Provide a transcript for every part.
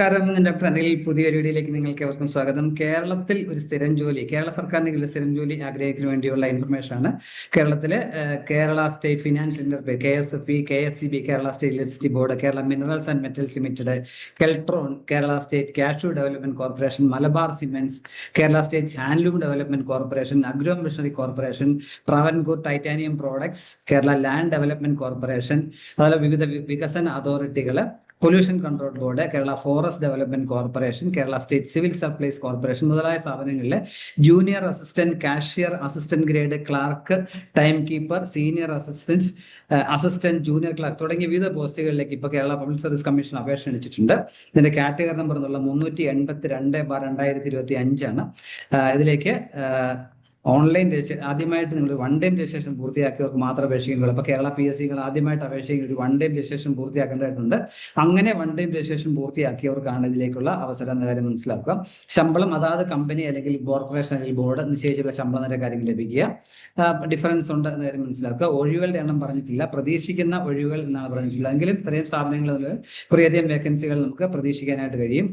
നമസ്കാരം. ഡോക്ടർ അനിൽ പുതിയൊരു വീഡിയോയിലേക്ക് നിങ്ങൾക്ക് ഏവർക്കും സ്വാഗതം. കേരളത്തിൽ ഒരു സ്ഥിരം ജോലി കേരള സർക്കാരിന് കീഴിൽ സ്ഥിരം ജോലി ആഗ്രഹിക്കുന്നതിന് വേണ്ടിയുള്ള ഇൻഫർമേഷൻ ആണ്. കേരളത്തിലെ Kerala state financial enterprise K S F E K S C B Kerala state electricity board Kerala minerals and metals limited Keltron Kerala state cashew development corporation Malabar cements Kerala state handloom development corporation agro machinery corporation Travancore titanium products Kerala land development corporation അതുപോലെ വിവിധ വികസന അതോറിറ്റികൾ pollution control board Kerala forest development corporation Kerala state civil supplies corporation മുതലായ സ്ഥാപനങ്ങളിലെ junior assistant cashier assistant grade clerk time keeper senior assistant assistant junior clerk തുടങ്ങിയ വിവിധ പോസ്റ്റുകളിലേക്ക് ഇപ്പോൾ Kerala public service commission അപേക്ഷ അടിച്ചിട്ടുണ്ട് ഇതിന്റെ കാറ്റഗറി നമ്പർ എന്നുള്ള മുന്നൂറ്റി എൺപത്തി രണ്ട് ബാർ രണ്ടായിരത്തി ഇരുപത്തി അഞ്ചാണ് ഇതിലേക്ക് ഓൺലൈൻ രജിസ്ട്രേഷൻ ആദ്യമായിട്ട് നിങ്ങൾ വൺ ടൈം രജിസ്ട്രേഷൻ പൂർത്തിയാക്കിയവർക്ക് മാത്രം അപേക്ഷിക്കുന്നുള്ളൂ അപ്പോൾ കേരള പി എസ് സികൾ ആദ്യമായിട്ട് അപേക്ഷിക്കുന്ന ഒരു വൺ ടൈം രജിസ്ട്രേഷൻ പൂർത്തിയാക്കേണ്ടതായിട്ടുണ്ട്. അങ്ങനെ വൺ ടൈം രജിസ്ട്രേഷൻ പൂർത്തിയാക്കിയവർക്കാണ് ഇതിലേക്കുള്ള അവസരം എന്ന കാര്യം മനസ്സിലാക്കുക. ശമ്പളം അതാത് കമ്പനി അല്ലെങ്കിൽ കോർപ്പറേഷൻ അല്ലെങ്കിൽ ബോർഡ് നിശ്ചയിച്ചുള്ള ശമ്പളം എന്ന കാര്യം ലഭിക്കുക. ഡിഫറൻസ് ഉണ്ട് എന്ന കാര്യം മനസ്സിലാക്കുക. ഒഴിവുകളുടെ എണ്ണം പറഞ്ഞിട്ടില്ല. പ്രതീക്ഷിക്കുന്ന ഒഴിവുകൾ എന്നാണ് പറഞ്ഞിട്ടുള്ളത്. എങ്കിലും ഇത്രയും സ്ഥാപനങ്ങളിൽ കുറേയധികം വേക്കൻസികൾ നമുക്ക് പ്രതീക്ഷിക്കാനായിട്ട് കഴിയും.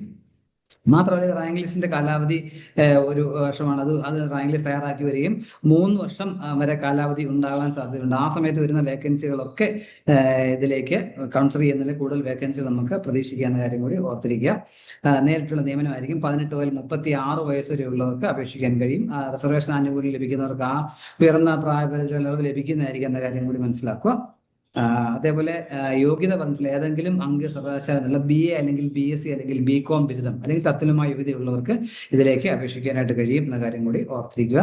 മാത്രമല്ല റാങ്ക് ലിസ്റ്റിന്റെ കാലാവധി ഒരു വർഷമാണ്. അത് അത് റാങ്ക് ലിസ്റ്റ് തയ്യാറാക്കി വരികയും മൂന്ന് വർഷം വരെ കാലാവധി ഉണ്ടാകാൻ സാധ്യതയുണ്ട്. ആ സമയത്ത് വരുന്ന വേക്കൻസികളൊക്കെ ഇതിലേക്ക് കൗൺസിൽ ചെയ്യുന്നതിൽ കൂടുതൽ വേക്കൻസികൾ നമുക്ക് പ്രതീക്ഷിക്കാവുന്ന കാര്യം കൂടി ഓർത്തിരിക്കുക. നേരിട്ടുള്ള നിയമനമായിരിക്കും പതിനെട്ട് മുതൽ മുപ്പത്തി ആറ് വയസ്സ് വരെയുള്ളവർക്ക് അപേക്ഷിക്കാൻ കഴിയും. റിസർവേഷൻ ആനുകൂല്യം ലഭിക്കുന്നവർക്ക് ആ ഉയർന്ന പ്രായപരിധിയുള്ള ഇളവ് ലഭിക്കുന്നതായിരിക്കും എന്ന കാര്യം കൂടി മനസ്സിലാക്കുക. അതേപോലെ യോഗ്യത പറഞ്ഞിട്ടുള്ള ഏതെങ്കിലും അംഗ സർവകലാശാല എന്നുള്ള ബി എ അല്ലെങ്കിൽ ബി എസ് സി അല്ലെങ്കിൽ ബി കോം ബിരുദം അല്ലെങ്കിൽ തത്തുല്യമായ യോഗ്യതയുള്ളവർക്ക് ഇതിലേക്ക് അപേക്ഷിക്കാനായിട്ട് കഴിയും എന്ന കാര്യം കൂടി ഓർത്തിരിക്കുക.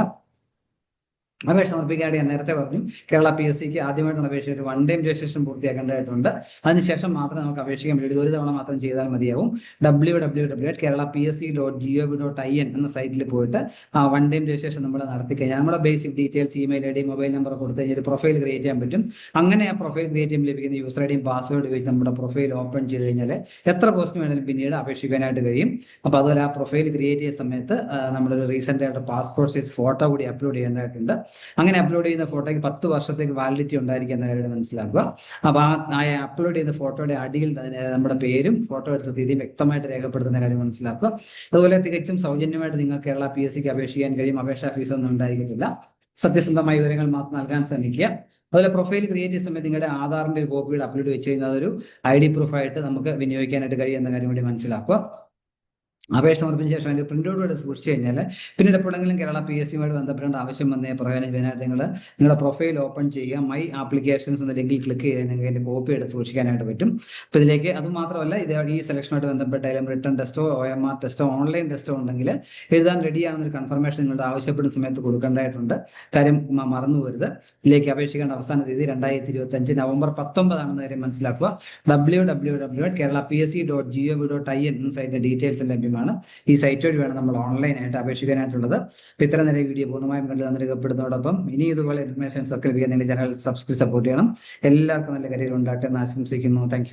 അപേക്ഷ സമർപ്പിക്കാനായിട്ട് ഞാൻ നേരത്തെ പറഞ്ഞു. കേരള പി എസ് സിക്ക് ആദ്യമായിട്ടുള്ള അപേക്ഷ ഒരു വൺ ടൈം രജിസ്ട്രേഷൻ പൂർത്തിയാക്കേണ്ടതായിട്ടുണ്ട്. അതിനുശേഷം മാത്രമേ നമുക്ക് അപേക്ഷിക്കാൻ വേണ്ടി ഒരു തവണ മാത്രം ചെയ്താൽ മതിയാവും. W W W Kerala P S C dot G dot I N എന്ന സൈറ്റിൽ പോയിട്ട് ആ വൺ ടൈം രജിസ്ട്രേഷൻ നമ്മൾ നടത്തി കഴിഞ്ഞാൽ നമ്മുടെ basic details email I D mobile number കൊടുത്തു കഴിഞ്ഞാൽ ഒരു പ്രൊഫൈൽ ക്രിയേറ്റ് ചെയ്യാൻ പറ്റും. അങ്ങനെ ആ പ്രൊഫൈൽ ക്രിയേറ്റ് ചെയ്യുമ്പോൾ ലഭിക്കുന്ന യൂസർ ഐ ഡിയും പാസ്വേഡ് ഉപയോഗിച്ച് നമ്മുടെ പ്രൊഫൈൽ ഓപ്പൺ ചെയ്ത് കഴിഞ്ഞാൽ എത്ര പോസ്റ്റ് വേണമെങ്കിലും പിന്നീട് അപേക്ഷിക്കാനായിട്ട് കഴിയും. അപ്പോൾ അതുപോലെ ആ പ്രൊഫൈൽ ക്രിയേറ്റ് ചെയ്യുന്ന സമയത്ത് നമ്മളൊരു റീസെന്റ് ആയിട്ട് പാസ്പോർട്ട് സൈസ് ഫോട്ടോ കൂടി അപ്ലോഡ് ചെയ്യേണ്ടതായിട്ടുണ്ട്. അങ്ങനെ അപ്ലോഡ് ചെയ്യുന്ന ഫോട്ടോയ്ക്ക് പത്ത് വർഷത്തേക്ക് വാലിഡിറ്റി ഉണ്ടായിരിക്കും എന്ന കാര്യം മനസ്സിലാക്കുക. അപ്പൊ ആ അപ്ലോഡ് ചെയ്ത ഫോട്ടോയുടെ അടിയിൽ നമ്മുടെ പേരും ഫോട്ടോ എടുത്ത തീയതിയും വ്യക്തമായിട്ട് രേഖപ്പെടുത്തുന്ന കാര്യം മനസ്സിലാക്കുക. അതുപോലെ തികച്ചും സൗജന്യമായിട്ട് നിങ്ങൾ കേരള പി എസ് സിക്ക് അപേക്ഷിക്കാൻ കഴിയും. അപേക്ഷാ ഫീസ് ഒന്നും ഉണ്ടായിരിക്കത്തില്ല. സത്യസന്ധമായ വിവരങ്ങൾ മാത്രം നൽകാൻ ശ്രമിക്കുക. അതുപോലെ പ്രൊഫൈൽ ക്രിയേറ്റ് ചെയ്യുന്ന സമയത്ത് നിങ്ങളുടെ ആധാറിന്റെ ഒരു കോപ്പിയുടെ അപ്ലോഡ് വെച്ച് കഴിഞ്ഞാൽ അതൊരു ഐ ഡി പ്രൂഫായിട്ട് നമുക്ക് വിനിയോഗിക്കാനായിട്ട് കഴിയും എന്ന കാര്യം കൂടി മനസ്സിലാക്കുക. അപേക്ഷ സമർപ്പിച്ച ശേഷം അതിന്റെ പ്രിന്റ് ഔട്ട് എടുത്ത് സൂക്ഷിച്ചു കഴിഞ്ഞാൽ പിന്നീട് എപ്പോഴെങ്കിലും കേരള പി എസ് സിയുമായിട്ട് ബന്ധപ്പെടേണ്ട ആവശ്യം വന്നേ പ്രയോജനത്തിനായിട്ട് നിങ്ങൾ നിങ്ങളുടെ പ്രൊഫൈൽ ഓപ്പൺ ചെയ്യുക. മൈ ആപ്ലിക്കേഷൻസ് എന്ന ലിങ്കിൽ ക്ലിക്ക് ചെയ്ത് നിങ്ങൾക്ക് അതിന്റെ കോപ്പി എടുത്ത് സൂക്ഷിക്കാനായിട്ട് പറ്റും. അപ്പോൾ ഇതിലേക്ക് അത് മാത്രമല്ല ഇത് ഈ സെലക്ഷനുമായിട്ട് ബന്ധപ്പെട്ടാലും റിട്ടേൺ ടെസ്റ്റോ ഒ എം ആർ ടെസ്റ്റോ ഓൺലൈൻ ടെസ്റ്റോ ഉണ്ടെങ്കിൽ എഴുതാൻ റെഡിയാണെന്നൊരു കൺഫർമേഷൻ നിങ്ങളുടെ ആവശ്യപ്പെടുന്ന സമയത്ത് കൊടുക്കേണ്ടതായിട്ടുണ്ട്. കാര്യം മറന്നു പോരുത്. ഇതിലേക്ക് അപേക്ഷിക്കേണ്ട അവസാന തീയതി രണ്ടായിരത്തി ഇരുപത്തി അഞ്ച് നവംബർ പത്തൊമ്പതാണെന്ന കാര്യം മനസ്സിലാക്കുക. W W W dot Kerala P S C dot G O V dot I എന്ന സൈറ്റിന്റെ ഡീറ്റെയിൽസ് ലഭ്യമാണ് ഈ സൈറ്റ് വഴി വേണം നമ്മൾ ഓൺലൈനായിട്ട് അപേക്ഷിക്കാനായിട്ടുള്ളത്. അപ്പോൾ ഇത്തരം നില വീഡിയോ പൂർണമായും കണ്ടു തന്നിരിക്കപ്പെടുന്നതോടൊപ്പം ഇനി ഇതുപോലെ ഇൻഫർമേഷൻസ് ഒക്കെ ലഭിക്കുന്ന ചാനൽ സബ്സ്ക്രൈബ് സപ്പോർട്ട് ചെയ്യണം. എല്ലാവർക്കും നല്ല കരിയർ ഉണ്ടാകട്ടെ എന്ന് ആശംസിക്കുന്നു. താങ്ക്